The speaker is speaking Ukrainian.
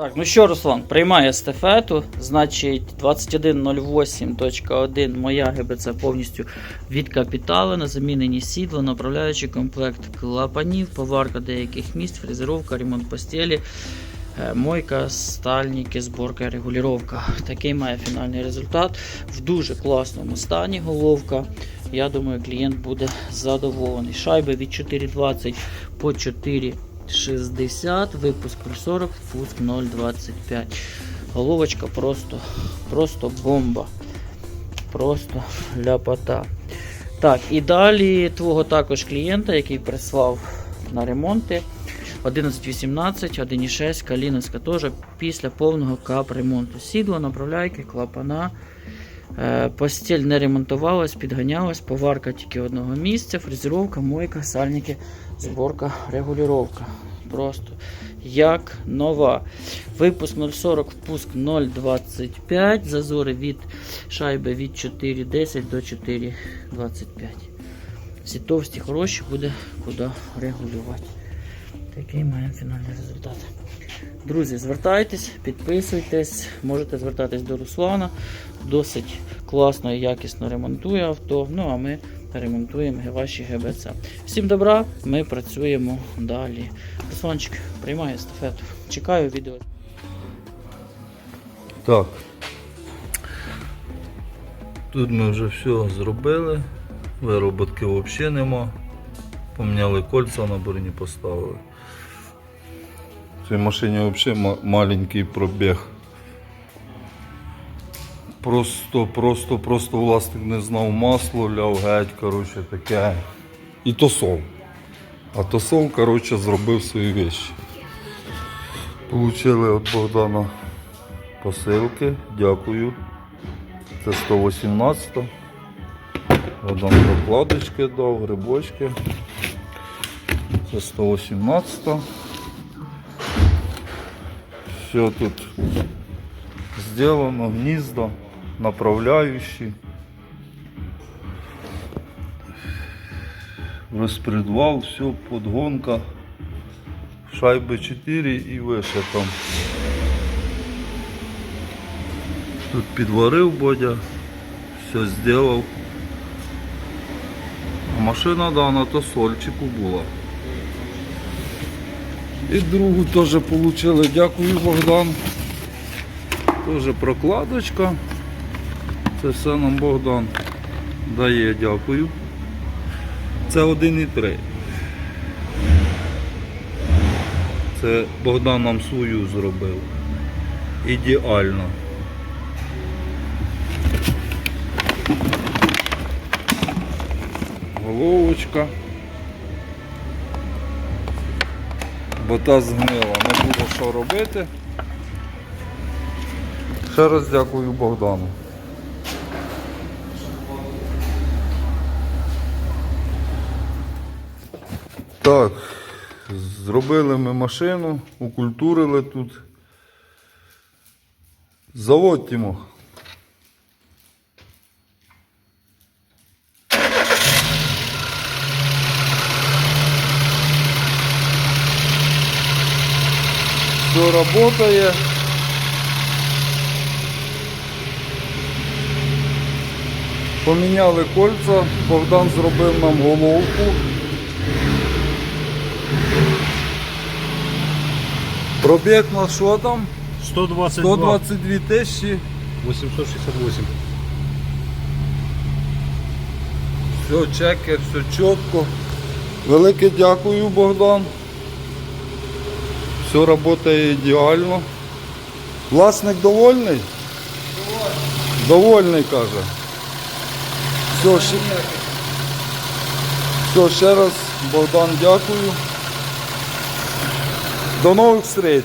Так, ну що, Руслан, приймає естафету. Значить, 21.08.1 моя ГБЦ повністю відкапіталена, замінені сідла, направляючий комплект клапанів, поварка деяких місць, фрезеровка, ремонт постелі, е, мойка, стальники, зборка, регулювання. Такий має фінальний результат. В дуже класному стані головка. Я думаю, клієнт буде задоволений. Шайби від 4,20 по 4. 60, випуск 0,40, впуск 0,25. Головочка просто, просто бомба. Просто ляпота. Так, і далі твого також клієнта, який прислав на ремонти. 11.18, 1.6, Каліновська теж після повного капремонту. Сідло, направляйки, клапана. Е, Постіль не ремонтувалась, підганялась, поварка тільки одного місця, фрезеровка, мойка, сальники, зборка, регулювання. Просто як нова. Випуск 0,40, впуск 0,25, зазори від шайби від 4,10 до 4,25. Всі товсті хороші буде куди регулювати. Такий маємо фінальний результат. Друзі, звертайтесь, підписуйтесь, можете звертатись до Руслана. Досить класно і якісно ремонтує авто. Ну а ми ремонтуємо ваші ГБЦ. Всім добра, ми працюємо далі. Русланчик, приймай естафету. Чекаю відео. Так. Тут ми вже все зробили. Вироботки взагалі нема. Поміняли кольця на броні поставили. В цій машині взагалі маленький пробіг. Просто, просто, просто власник не знав масло, ляв геть, коротше, таке. І тосол. А тосол, коротше, зробив свої вещі. Получили від Богдана посилки. Дякую. Це 118. Богдан прокладочки дав, грибочки. Це 118. Все тут зроблено, гнізда, направляючі. Розпредвал, все, подгонка. Шайби 4 і вище там. Тут підварив Бодя, все зробив. Машина да, на тосольчику була. І другу теж отримали. Дякую, Богдан. Теж прокладочка. Це все нам Богдан дає, дякую. Це 1,3. Це Богдан нам свою зробив. Ідеально. Головочка. Бо та згнила, не було що робити. Ще раз дякую Богдану. Так, зробили ми машину, укультурили тут. Завод Все работает. Поміняли кольця, Богдан зробив нам головку. Пробіг на що там? 122 122 тисячі. 868. Все чеки, все чітко. Велике дякую, Богдан. Все працює ідеально. Власник довольний? Довольний, каже. Все, ще... Все, ще раз, Богдан, дякую. До нових встреч.